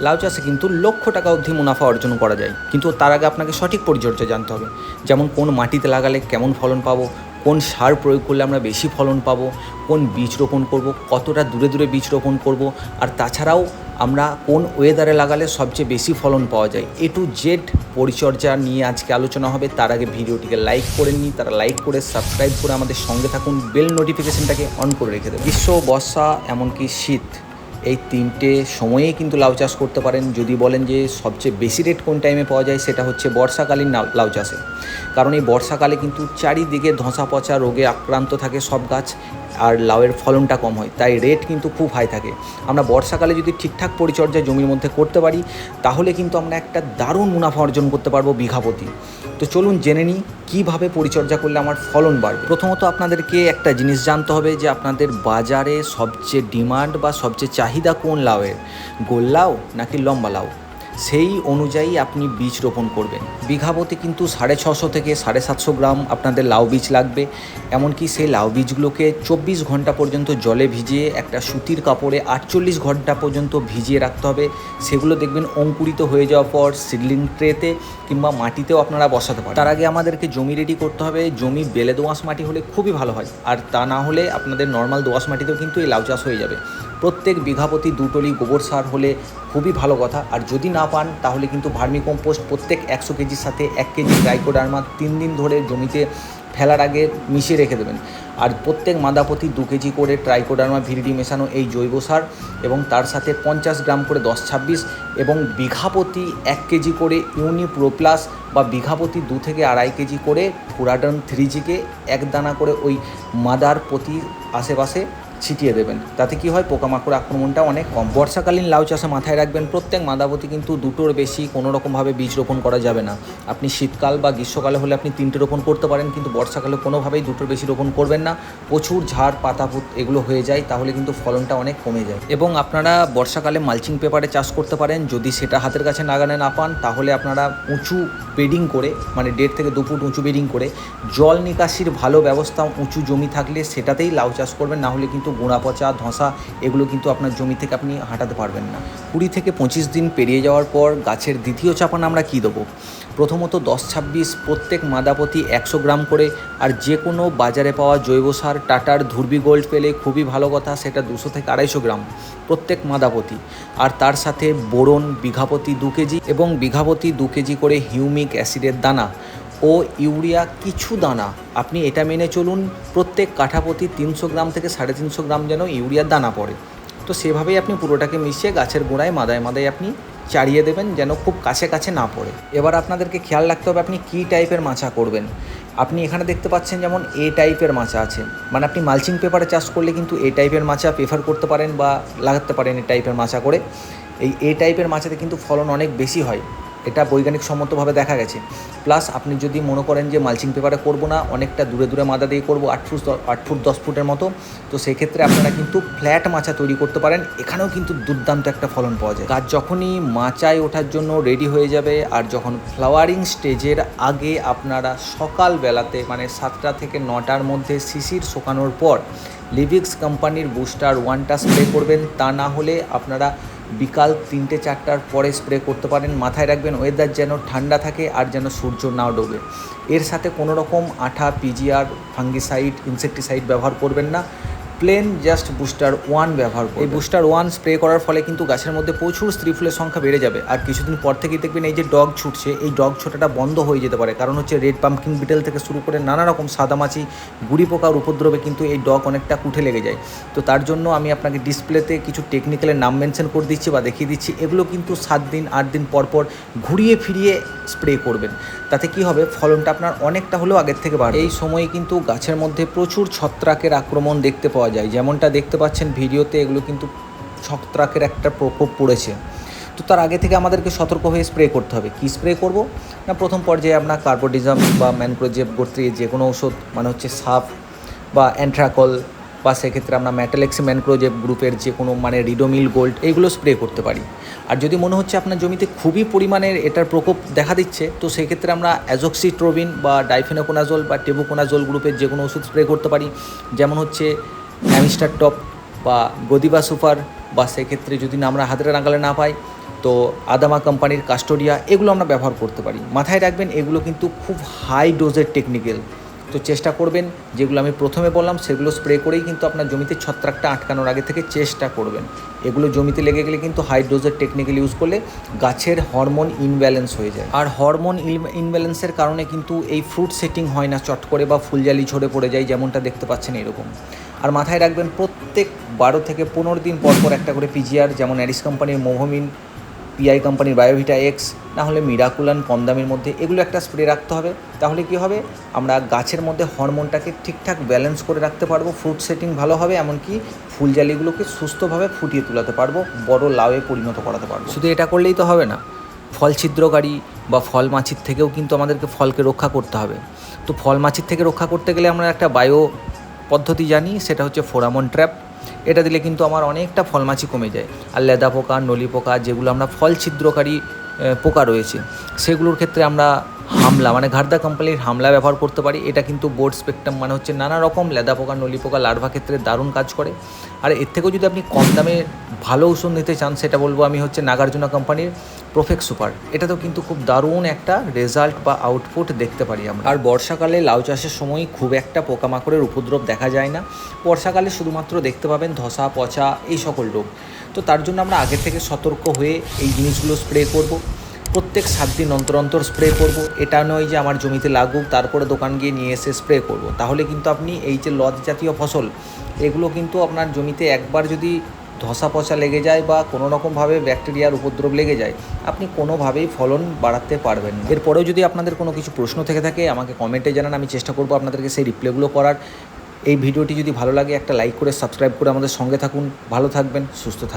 লাউ চাষে কিন্তু লক্ষ টাকা অবধি মুনাফা অর্জন করা যায়। কিন্তু তার আগে আপনাকে সঠিক পরিচর্যা জানতে হবে। যেমন কোন মাটিতে লাগালে কেমন ফলন পাবো, কোন সার প্রয়োগ করলে আমরা বেশি ফলন পাবো, কোন বীজ রোপণ করব, কতটা দূরে দূরে বীজ রোপণ করব, আর তাছাড়াও আমরা কোন ওয়েদারে লাগালে সবচেয়ে বেশি ফলন পাওয়া যায়। এ টু জেড পরিচর্যা নিয়ে আজকে আলোচনা হবে। তার আগে ভিডিওটিকে লাইক করে নিই তারা লাইক করে সাবস্ক্রাইব করে আমাদের সঙ্গে থাকুন। বেল নোটিফিকেশনটাকে অন করে রেখে দেবেন। গ্রীষ্ম, বর্ষা, এমনকি শীত। এই তিনটে সময়ে কিন্তু লাউ চাষ করতে পারেন। যদি বলেন যে সবচেয়ে বেশি রেট কোন টাইমে পাওয়া যায়, সেটা হচ্ছে বর্ষাকালীন লাউ চাষে। কারণ এই বর্ষাকালে কিন্তু চারিদিকে ধসা পচা রোগে আক্রান্ত থাকে সব গাছ। আর লাউয়ের ফলনটা কম হয়, তাই রেট কিন্তু খুব হাই থাকে। আমরা বর্ষাকালে যদি ঠিকঠাক পরিচর্যা জমির মধ্যে করতে পারি, তাহলে কিন্তু আমরা একটা দারুণ মুনাফা অর্জন করতে পারব বিঘাপতি। তো চলুন জেনে নিই, কীভাবে পরিচর্যা করলে আমার ফলন বাড়বে প্রথমত আপনাদেরকে একটা জিনিস জানতে হবে যে, আপনাদের বাজারে সবচেয়ে ডিমান্ড বা সবচেয়ে চাহিদা কোন লাউয়ের? গোল লাউ নাকি লম্বা লাউ? সেই অনুযায়ী আপনি বীজ রোপণ করবেন। বিঘাপতি কিন্তু সাড়ে ছশো থেকে সাড়ে সাতশো গ্রাম আপনাদের লাউ বীজ লাগবে। এমনকি সেই লাউ বীজগুলোকে চব্বিশ ঘণ্টা পর্যন্ত জলে ভিজিয়ে, একটা সুতির কাপড়ে আটচল্লিশ ঘণ্টা পর্যন্ত ভিজিয়ে রাখতে হবে। সেগুলো দেখবেন অঙ্কুরিত হয়ে যাওয়ার পর সিডলিং ট্রেতে কিংবা মাটিতেও আপনারা বসাতে পারেন। তার আগে আমাদেরকে জমি রেডি করতে হবে। জমি বেলে দোআঁশ মাটি হলে খুবই ভালো হয়। আর তা না হলে আপনাদের নর্মাল দোআঁশ মাটিতেও কিন্তু এই লাউ চাষ হয়ে যাবে। প্রত্যেক বিঘাপতি দুটলি গোবর সার হলে খুবই ভালো কথা। আর যদি না পান, তাহলে কিন্তু ভার্মি কম্পোস্ট প্রত্যেক একশো কেজির সাথে এক কেজি গ্রাইকোডার্মা তিন দিন ধরে জমিতে ফেলার আগে মিশিয়ে রেখে দেবেন। আর প্রত্যেক মাদাপতি দু কেজি করে ট্রাইকোডার্মা ভিরিডি মেশানো এই জৈব সার এবং তার সাথে পঞ্চাশ গ্রাম করে দশ ছাব্বিশ এবং বিঘাপতি এক কেজি করে ইউনি প্রোপ্লাস বা বিঘাপতি দু থেকে আড়াই কেজি করে ফুরাডন থ্রি জিকে এক দানা করে ওই মাদার প্রতি আশেপাশে ছিটিয়ে দেবেন। তাতে কি হয়, পোকামাকড় আক্রমণটা অনেক কম। বর্ষাকালীন লাউ চাষে মাথায় রাখবেন, প্রত্যেক মাদাবতী কিন্তু দুটোর বেশি কোনো রকমভাবে বীজ রোপণ করা যাবে না। আপনি শীতকাল বা গ্রীষ্মকালে হলে আপনি তিনটে রোপণ করতে পারেন, কিন্তু বর্ষাকালে কোনোভাবেই দুটোর বেশি রোপণ করবেন না। প্রচুর ঝাড় পাতাপুত এগুলো হয়ে যায়, তাহলে কিন্তু ফলনটা অনেক কমে যায়। এবং আপনারা বর্ষাকালে মালচিং পেপারে চাষ করতে পারেন, যদি সেটা হাতের কাছে নাগানে না পান, তাহলে আপনারা উঁচু বেডিং করে মানে দেড় থেকে দু ফুট উঁচু বেডিং করে, জল নিকাশির ভালো ব্যবস্থা উঁচু জমি থাকলে সেটাতেই লাউ চাষ করবেন, না হলে কিন্তু গোড়া পচা, ধসা, এগুলো কিন্তু আপনার জমি থেকে আপনি হাঁটাতে পারবেন না। কুড়ি থেকে পঁচিশ দিন পেরিয়ে যাওয়ার পর গাছের দ্বিতীয় চাপান আমরা কী দেবো? প্রথমত দশ ছাব্বিশ প্রত্যেক মাদাপতি একশো গ্রাম করে আর যে কোনো বাজারে পাওয়া জৈব সার, টাটার ধুরবি গোল্ড পেলে খুবই ভালো কথা, সেটা দুশো থেকে আড়াইশো গ্রাম প্রত্যেক মাদাপতি। আর তার সাথে বোরন, বিঘাপতি দু কেজি এবং বিঘাপতি দু কেজি করে হিউমিক অ্যাসিডের দানা ও ইউরিয়া কিছু দানা। আপনি এটা মেনে চলুন, প্রত্যেক কাঠাপতি তিনশো গ্রাম থেকে সাড়ে তিনশো গ্রাম যেন ইউরিয়ার দানা পড়ে। তো সেভাবেই আপনি পুরোটাকে মিশিয়ে গাছের গোড়ায় মাদায় মাদায় আপনি চাড়িয়ে দেবেন যেন খুব কাছে কাছে না পড়ে। এবার আপনাদেরকে খেয়াল রাখতে হবে আপনি কী টাইপের মাছা করবেন। আপনি এখানে দেখতে পাচ্ছেন যেমন এ টাইপের মাচা আছে। মানে আপনি মালচিং পেপারে চাষ করলে কিন্তু এ টাইপের মাচা প্রেফার করতে পারেন বা লাগাতে পারেন এ টাইপের মাচা করে। এই এ টাইপের মাচাতে কিন্তু ফলন অনেক বেশি হয়। এটা বৈজ্ঞানিক সম্মতভাবে দেখা গেছে। প্লাস আপনি যদি মনে করেন যে মালচিং পেপারে করব না, অনেকটা দূরে দূরে মাদা দিয়ে করব, আট ফুট আট ফুট, দশ ফুটের মতো, তো সেক্ষেত্রে আপনারা কিন্তু ফ্ল্যাট মাচা তৈরি করতে পারেন। এখানেও কিন্তু দুর্দান্ত একটা ফলন পাওয়া যায়। গাছ যখনই মাচায় ওঠার জন্য রেডি হয়ে যাবে আর যখন ফ্লাওয়ারিং স্টেজের আগে আপনারা সকালবেলাতে মানে সাতটা থেকে নটার মধ্যে শিশির শোকানোর পর লিভিক্স কোম্পানির বুস্টার ওয়ানটা স্প্রে করবেন। তা না হলে আপনারা বিকাল তিনটে চারটার পরে স্প্রে করতে পারেন। মাথায় রাখবেন ওয়েদার যেন ঠান্ডা থাকে আর যেন সূর্য না ডোবে। এর সাথে কোনো রকম আঠা পিজিআর ফাঙ্গিসাইড ইনসেকটিসাইড ব্যবহার করবেন না। প্লেন জাস্ট বুস্টার ওয়ান ব্যবহার করুন এই বুস্টার ওয়ান স্প্রে করার ফলে কিন্তু গাছের মধ্যে প্রচুর স্ত্রী ফুলের সংখ্যা বেড়ে যাবে। আর কিছুদিন পর থেকেই দেখবেন এই যে ডগ ছুটছে, এই ডগ ছোটাটা বন্ধ হয়ে যেতে পারে। কারণ হচ্ছে রেড পাম্পকিন বিটেল থেকে শুরু করে নানা রকম সাদামাছি, গুড়ি পোকার উপদ্রবে কিন্তু এই ডগ অনেকটা কুঠে লেগে যায়। তো তার জন্য আমি আপনাকে ডিসপ্লেতে কিছু টেকনিক্যালের নাম মেনশন করে দিচ্ছি বা দেখিয়ে দিচ্ছি। এগুলো কিন্তু সাত দিন, আট দিন পর পর ঘুরিয়ে ফিরিয়ে স্প্রে করবেন। তাতে কি হবে? ফলনটা আপনার অনেকটা হলেও আগের থেকে বাড়বে। এই সময়ে কিন্তু গাছের মধ্যে প্রচুর ছত্রাকের আক্রমণ দেখতে পাওয়া যায়। যেমনটা দেখতে পাচ্ছেন ভিডিওতে, এগুলো কিন্তু ছত্রাকের একটা প্রকোপ পড়েছে। তো তার আগে থেকে আমাদেরকে সতর্ক হয়ে স্প্রে করতে হবে। কী স্প্রে করব? না, প্রথম পর্যায়ে আপনার কার্বোডিজাম বা ম্যানক্রোজেব গোত্রী যে কোনো ওষুধ মানে হচ্ছে সাফ বা অ্যান্ট্রাকল বা সেক্ষেত্রে আমরা ম্যাটালেক্স ম্যানক্রোজেব গ্রুপের যে কোনো মানে রিডোমিল গোল্ড এইগুলো স্প্রে করতে পারি। আর যদি মনে হচ্ছে আপনার জমিতে খুবই পরিমাণের এটার প্রকোপ দেখা দিচ্ছে, তো সেক্ষেত্রে আমরা অ্যাজক্সিট্রোবিন বা ডাইফেনোকোনাজোল বা টেবুকোনাজোল গ্রুপের যে কোনো ওষুধ স্প্রে করতে পারি। যেমন হচ্ছে অ্যামিস্টার টপ বা গদিবা সুপার বা সেক্ষেত্রে যদি না আমরা হাতের নাগালে না পাই, তো আদামা কোম্পানির কাস্টোডিয়া, এগুলো আমরা ব্যবহার করতে পারি। মাথায় রাখবেন, এগুলো কিন্তু খুব হাই ডোজের টেকনিক্যাল। তো চেষ্টা করবেন, যেগুলো আমি প্রথমে বললাম, সেগুলো স্প্রে করেই কিন্তু আপনার জমিতে ছত্রাকটা আটকানোর আগে থেকে চেষ্টা করবেন। এগুলো জমিতে লেগে গেলে কিন্তু হাই ডোজের টেকনিক্যাল ইউজ করলে গাছের হরমোন ইনব্যালেন্স হয়ে যায়। আর হরমোন ইনব্যালেন্সের কারণে কিন্তু এই ফ্রুট সেটিং হয় না, চট করে বা ফুলজালি ঝরে পড়ে যায়, যেমনটা দেখতে পাচ্ছেন এরকম। আর মাথায় রাখবেন, প্রত্যেক বারো থেকে পনেরো দিন পর পর একটা করে পিজিআর যেমন অ্যারিস কোম্পানির মোভমিন পিআই কোম্পানির বায়োভিটা এক্স না হলে মিরাকুলান কম দামের মধ্যে, এগুলো একটা স্প্রে রাখতে হবে। তাহলে কি হবে? আমরা গাছের মধ্যে হরমোনটাকে ঠিকঠাক ব্যালেন্স করে রাখতে পারব ফ্রুট সেটিং ভালো হবে, এমনকি ফুলজালিগুলোকে সুস্থভাবে ফুটিয়ে তুলাতে পারব, বড় লাউয়ে পরিণত করাতে পারব। শুধু এটা করলেই তো হবে না, ফল ছিদ্রকারী বা ফল মাছির থেকেও কিন্তু আমাদেরকে ফলকে রক্ষা করতে হবে। তো ফল মাছির থেকে রক্ষা করতে গেলে আমরা একটা বায়ো পদ্ধতি জানি, সেটা হচ্ছে ফোরামন ট্র্যাপ। এটা দিলে কিন্তু আমার অনেকটা ফলমাছি কমে যায়। আর লেদা পোকা, নলি পোকা, যেগুলো আমরা ফল ছিদ্রকারী পোকা রয়েছে। সেগুলোর ক্ষেত্রে আমরা হামলা মানে ঘাড়দা কোম্পানির হামলা ব্যবহার করতে পারি। এটা কিন্তু বোর্ড স্পেকট্রাম মানে হচ্ছে নানা রকম লেদা পোকা, নলি পোকা লার্ভা ক্ষেত্রে দারুণ কাজ করে। আর এর থেকেও যদি আপনি কম দামে ভালো ওষুধ নিতে চান, সেটা বলব আমি হচ্ছে নাগার্জুনা কোম্পানির প্রোফেক্ট সুপার এটাতেও কিন্তু খুব দারুণ একটা রেজাল্ট বা আউটপুট দেখতে পারি আমরা। আর বর্ষাকালে লাউ চাষের সময় খুব একটা পোকামাকড়ের উপদ্রব দেখা যায় না। বর্ষাকালে শুধুমাত্র দেখতে পাবেন ধসা, পচা, এই সকল রোগ। তো তার জন্য আমরা আগে থেকে সতর্ক হয়ে এই জিনিসগুলো স্প্রে করব। প্রত্যেক সাত দিন অন্তর অন্তর স্প্রে করব। এটা নয় যে আমার জমিতে লাগুক, তারপরে দোকান গিয়ে নিয়ে এসে স্প্রে করব। তাহলে কিন্তু আপনি এই যে লদ জাতীয় ফসল, এগুলো কিন্তু আপনার জমিতে একবার যদি ধসা পচা লেগে যায় বা কোনো রকমভাবে ব্যাকটেরিয়ার উপদ্রব লেগে যায়, আপনি কোনোভাবেই ফলন বাড়াতে পারবেন না। এরপরেও যদি আপনাদের কোনো কিছু প্রশ্ন থেকে থাকে, আমাকে কমেন্টে জানান, আমি চেষ্টা করব আপনাদেরকে সেই রিপ্লাইগুলো করার। এই ভিডিওটি যদি ভালো লাগে, একটা লাইক করে সাবস্ক্রাইব করে আমাদের সঙ্গে থাকুন। ভালো থাকবেন, সুস্থ থাকবেন।